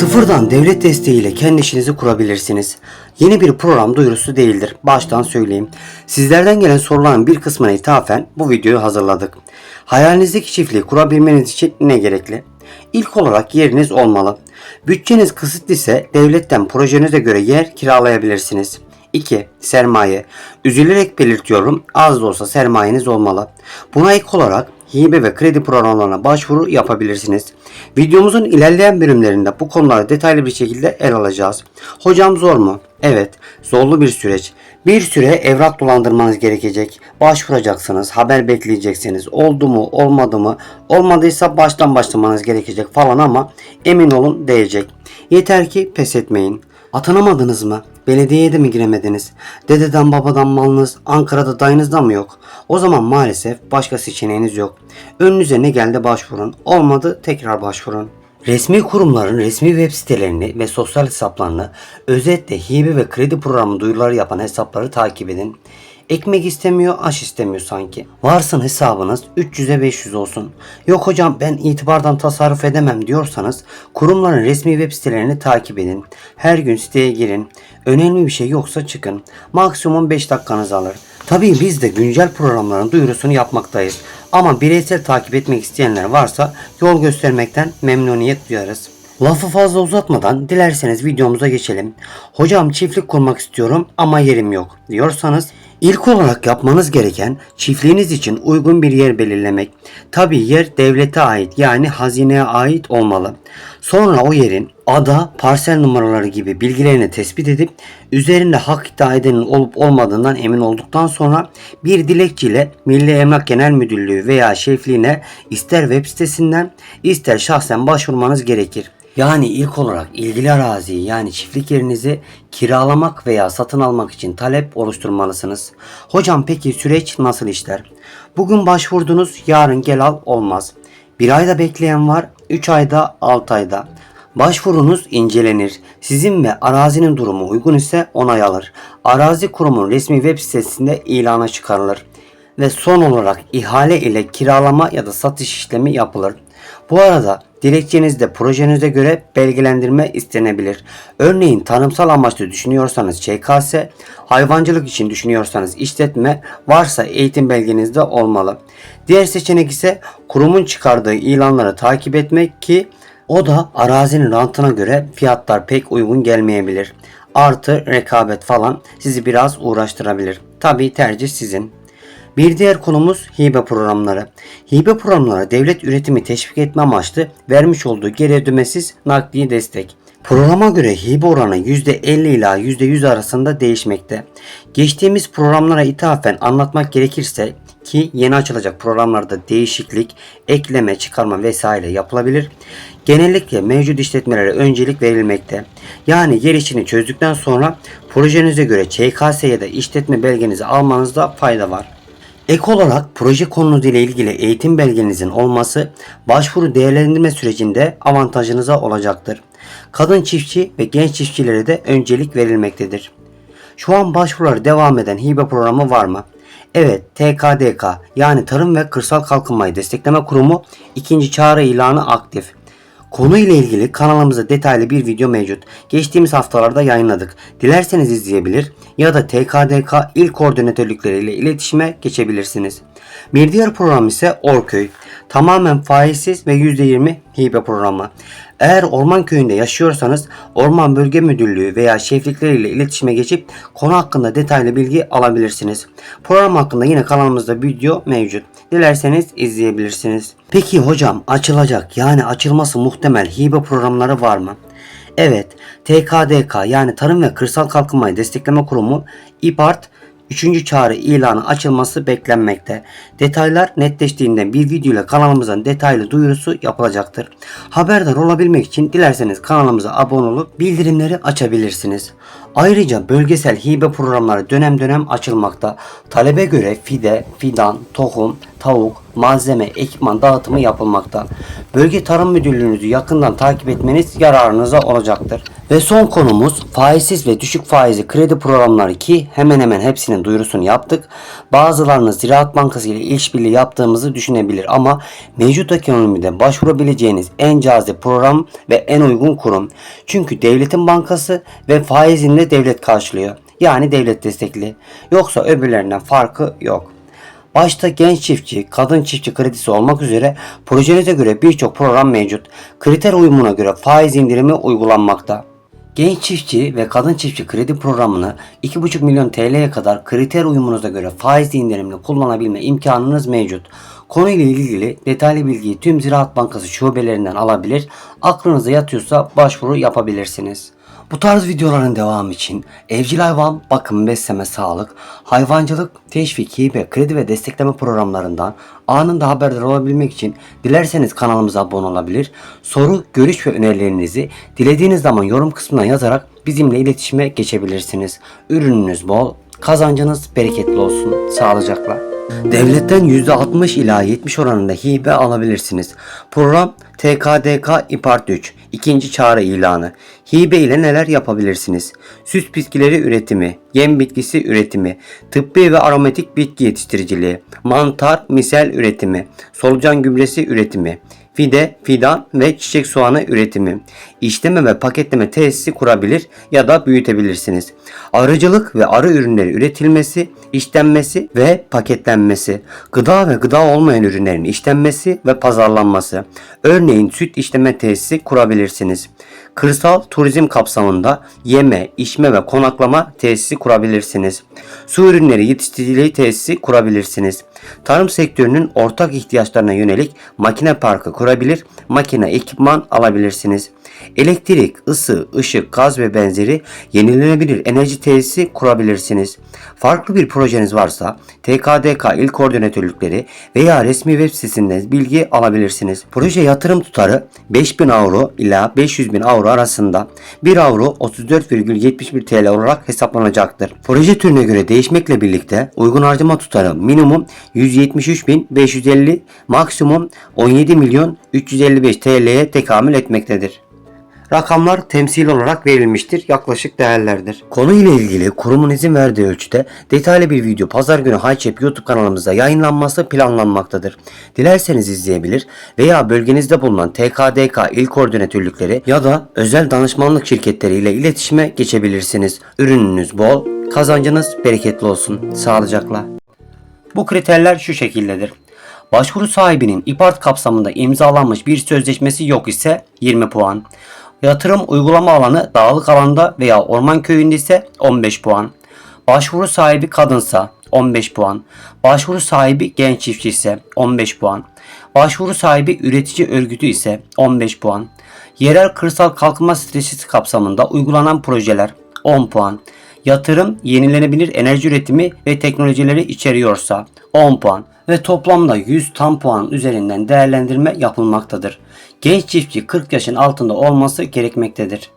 Sıfırdan devlet desteğiyle kendi işinizi kurabilirsiniz. Yeni bir program duyurusu değildir. Baştan söyleyeyim. Sizlerden gelen soruların bir kısmına ithafen bu videoyu hazırladık. Hayalinizdeki çiftliği kurabilmeniz için ne gerekli? İlk olarak yeriniz olmalı. Bütçeniz kısıtlı ise devletten projenize göre yer kiralayabilirsiniz. 2. Sermaye. Üzülerek belirtiyorum az da olsa sermayeniz olmalı. Buna ek olarak hibe ve kredi programlarına başvuru yapabilirsiniz. Videomuzun ilerleyen bölümlerinde bu konuları detaylı bir şekilde ele alacağız. Hocam zor mu? Evet, zorlu bir süreç. Bir süre evrak dolandırmanız gerekecek. Başvuracaksınız, haber bekleyeceksiniz. Oldu mu, olmadı mı? Olmadıysa baştan başlamanız gerekecek falan ama emin olun değecek. Yeter ki pes etmeyin. Atanamadınız mı? Belediyeye de mi giremediniz? Dededen babadan malınız Ankara'da dayınızda mı yok? O zaman maalesef başka seçeneğiniz yok. Önünüze ne geldi başvurun. Olmadı tekrar başvurun. Resmi kurumların resmi web sitelerini ve sosyal hesaplarını özetle hibe ve kredi programı duyuruları yapan hesapları takip edin. Ekmek istemiyor, aş istemiyor sanki. Varsın hesabınız 300'e 500 olsun. Yok hocam ben itibardan tasarruf edemem diyorsanız kurumların resmi web sitelerini takip edin. Her gün siteye girin. Önemli bir şey yoksa çıkın. Maksimum 5 dakikanızı alır. Tabii biz de güncel programların duyurusunu yapmaktayız. Ama bireysel takip etmek isteyenler varsa yol göstermekten memnuniyet duyarız. Lafı fazla uzatmadan dilerseniz videomuza geçelim. Hocam çiftlik kurmak istiyorum ama yerim yok diyorsanız ilk olarak yapmanız gereken çiftliğiniz için uygun bir yer belirlemek. Tabi yer devlete ait yani hazineye ait olmalı. Sonra o yerin ada, parsel numaraları gibi bilgilerini tespit edip üzerinde hak iddia edenin olup olmadığından emin olduktan sonra bir dilekçeyle Milli Emlak Genel Müdürlüğü veya şefliğine ister web sitesinden ister şahsen başvurmanız gerekir. Yani ilk olarak ilgili araziyi yani çiftlik yerinizi kiralamak veya satın almak için talep oluşturmalısınız. Hocam peki süreç nasıl işler? Bugün başvurdunuz yarın gel al olmaz. Bir ayda bekleyen var, 3 ayda, 6 ayda. Başvurunuz incelenir. Sizin ve arazinin durumu uygun ise onay alır. Arazi kurumun resmi web sitesinde ilana çıkarılır. Ve son olarak ihale ile kiralama ya da satış işlemi yapılır. Bu arada dilekçenizde projenize göre belgelendirme istenebilir. Örneğin tarımsal amaçlı düşünüyorsanız ÇKS, hayvancılık için düşünüyorsanız işletme, varsa eğitim belgenizde olmalı. Diğer seçenek ise kurumun çıkardığı ilanları takip etmek ki o da arazinin rantına göre fiyatlar pek uygun gelmeyebilir. Artı rekabet falan sizi biraz uğraştırabilir. Tabi tercih sizin. Bir diğer konumuz hibe programları. Hibe programları devlet üretimi teşvik etme amaçlı vermiş olduğu geri ödemesiz nakdi destek. Programa göre hibe oranı %50 ila %100 arasında değişmekte. Geçtiğimiz programlara ithafen anlatmak gerekirse ki yeni açılacak programlarda değişiklik, ekleme, çıkarma vesaire yapılabilir. Genellikle mevcut işletmelere öncelik verilmekte. Yani yer işini çözdükten sonra projenize göre ÇKS ya da işletme belgenizi almanızda fayda var. Ek olarak proje konunuz ile ilgili eğitim belgenizin olması başvuru değerlendirme sürecinde avantajınıza olacaktır. Kadın çiftçi ve genç çiftçilere de öncelik verilmektedir. Şu an başvuruları devam eden hibe programı var mı? Evet, TKDK yani Tarım ve Kırsal Kalkınmayı Destekleme Kurumu ikinci çağrı ilanı aktif. Konu ile ilgili kanalımızda detaylı bir video mevcut. Geçtiğimiz haftalarda yayınladık. Dilerseniz izleyebilir ya da TKDK il koordinatörlükleriyle iletişime geçebilirsiniz. Bir diğer program ise Orköy. Tamamen faizsiz ve %20 hibe programı. Eğer orman köyünde yaşıyorsanız Orman Bölge Müdürlüğü veya şeflikleriyle iletişime geçip konu hakkında detaylı bilgi alabilirsiniz. Program hakkında yine kanalımızda video mevcut. Dilerseniz izleyebilirsiniz. Peki hocam açılacak yani açılması muhtemel hibe programları var mı? Evet, TKDK yani Tarım ve Kırsal Kalkınmayı Destekleme Kurumu İPART 3. çağrı ilanı açılması beklenmekte. Detaylar netleştiğinde bir video ile kanalımızın detaylı duyurusu yapılacaktır. Haberdar olabilmek için dilerseniz kanalımıza abone olup bildirimleri açabilirsiniz. Ayrıca bölgesel hibe programları dönem dönem açılmakta. Talebe göre fide, fidan, tohum, tavuk, malzeme, ekipman dağıtımı yapılmakta. Bölge Tarım Müdürlüğünüzü yakından takip etmeniz yararınıza olacaktır. Ve son konumuz faizsiz ve düşük faizli kredi programları ki hemen hemen hepsinin duyurusunu yaptık. Bazılarını Ziraat Bankası ile işbirliği yaptığımızı düşünebilir ama mevcut ekonomide başvurabileceğiniz en cazip program ve en uygun kurum. Çünkü devletin bankası ve faizini de devlet karşılıyor. Yani devlet destekli. Yoksa öbürlerinden farkı yok. Başta genç çiftçi, kadın çiftçi kredisi olmak üzere projenize göre birçok program mevcut. Kriter uyumuna göre faiz indirimi uygulanmakta. Genç çiftçi ve kadın çiftçi kredi programını 2,5 milyon TL'ye kadar kriter uyumunuza göre faiz indirimli kullanabilme imkanınız mevcut. Konuyla ilgili detaylı bilgiyi tüm Ziraat Bankası şubelerinden alabilir, aklınıza yatıyorsa başvuru yapabilirsiniz. Bu tarz videoların devamı için evcil hayvan, bakım, besleme, sağlık, hayvancılık, teşvik, hibe, kredi ve destekleme programlarından anında haberdar olabilmek için dilerseniz kanalımıza abone olabilir, soru, görüş ve önerilerinizi dilediğiniz zaman yorum kısmına yazarak bizimle iletişime geçebilirsiniz. Ürününüz bol, kazancınız bereketli olsun. Sağlıcakla. Devletten %60 ila 70 oranında hibe alabilirsiniz. Program TKDK İPART 3 ikinci çağrı ilanı. Hibe ile neler yapabilirsiniz? Süs bitkileri üretimi, yem bitkisi üretimi, tıbbi ve aromatik bitki yetiştiriciliği, mantar, misel üretimi, solucan gübresi üretimi, fide, fidan ve çiçek soğanı üretimi, işleme ve paketleme tesisi kurabilir ya da büyütebilirsiniz. Arıcılık ve arı ürünleri üretilmesi, işlenmesi ve paketlenmesi, gıda ve gıda olmayan ürünlerin işlenmesi ve pazarlanması. Örneğin süt işleme tesisi kurabilirsiniz. Kırsal turizm kapsamında yeme, içme ve konaklama tesisi kurabilirsiniz. Su ürünleri yetiştiriciliği tesisi kurabilirsiniz. Tarım sektörünün ortak ihtiyaçlarına yönelik makine parkı kurabilir, makine ekipman alabilirsiniz. Elektrik, ısı, ışık, gaz ve benzeri yenilenebilir enerji tesisi kurabilirsiniz. Farklı bir projeniz varsa TKDK il koordinatörlükleri veya resmi web sitesinden bilgi alabilirsiniz. Proje yatırım tutarı 5000 avro ila 500 bin avro arasında 1 avro 34,71 TL olarak hesaplanacaktır. Proje türüne göre değişmekle birlikte uygun harcama tutarı minimum 173.550 maksimum 17 milyon 355 TL'ye tekamül etmektedir. Rakamlar temsil olarak verilmiştir. Yaklaşık değerlerdir. Konu ile ilgili kurumun izin verdiği ölçüde detaylı bir video pazar günü Hayçep YouTube kanalımızda yayınlanması planlanmaktadır. Dilerseniz izleyebilir veya bölgenizde bulunan TKDK il koordinatörlükleri ya da özel danışmanlık şirketleri ile iletişime geçebilirsiniz. Ürününüz bol, kazancınız bereketli olsun. Sağlıcakla. Bu kriterler şu şekildedir. Başvuru sahibinin İPART kapsamında imzalanmış bir sözleşmesi yok ise 20 puan. Yatırım uygulama alanı dağlık alanda veya orman köyünde ise 15 puan. Başvuru sahibi kadınsa 15 puan. Başvuru sahibi genç çiftçi ise 15 puan. Başvuru sahibi üretici örgütü ise 15 puan. Yerel kırsal kalkınma stratejisi kapsamında uygulanan projeler 10 puan. Yatırım yenilenebilir enerji üretimi ve teknolojileri içeriyorsa 10 puan ve toplamda 100 tam puan üzerinden değerlendirme yapılmaktadır. Genç çiftçi 40 yaşın altında olması gerekmektedir.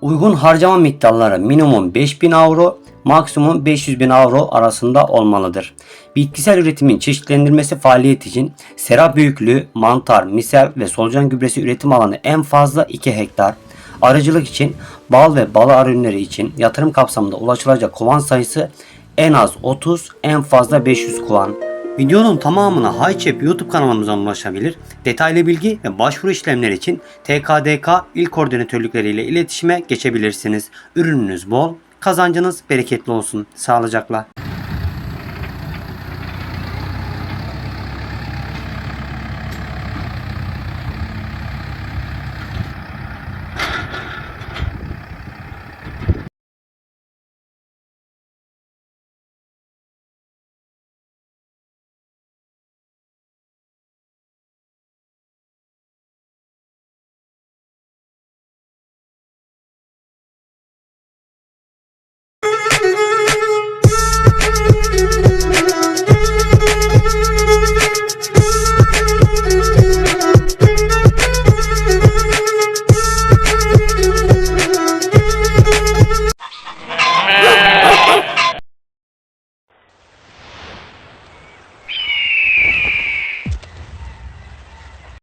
Uygun harcama miktarları minimum 5000 avro, maksimum 500 bin avro arasında olmalıdır. Bitkisel üretimin çeşitlendirmesi faaliyet için sera büyüklüğü, mantar, misel ve solucan gübresi üretim alanı en fazla 2 hektar, Arıcılık için bal ve bal arı ürünleri için yatırım kapsamında ulaşılacak kovan sayısı en az 30, en fazla 500 kovan. Videonun tamamına Hayçep YouTube kanalımızdan ulaşabilir. Detaylı bilgi ve başvuru işlemleri için TKDK il koordinatörlükleriyle iletişime geçebilirsiniz. Ürününüz bol, kazancınız bereketli olsun. Sağlıcakla.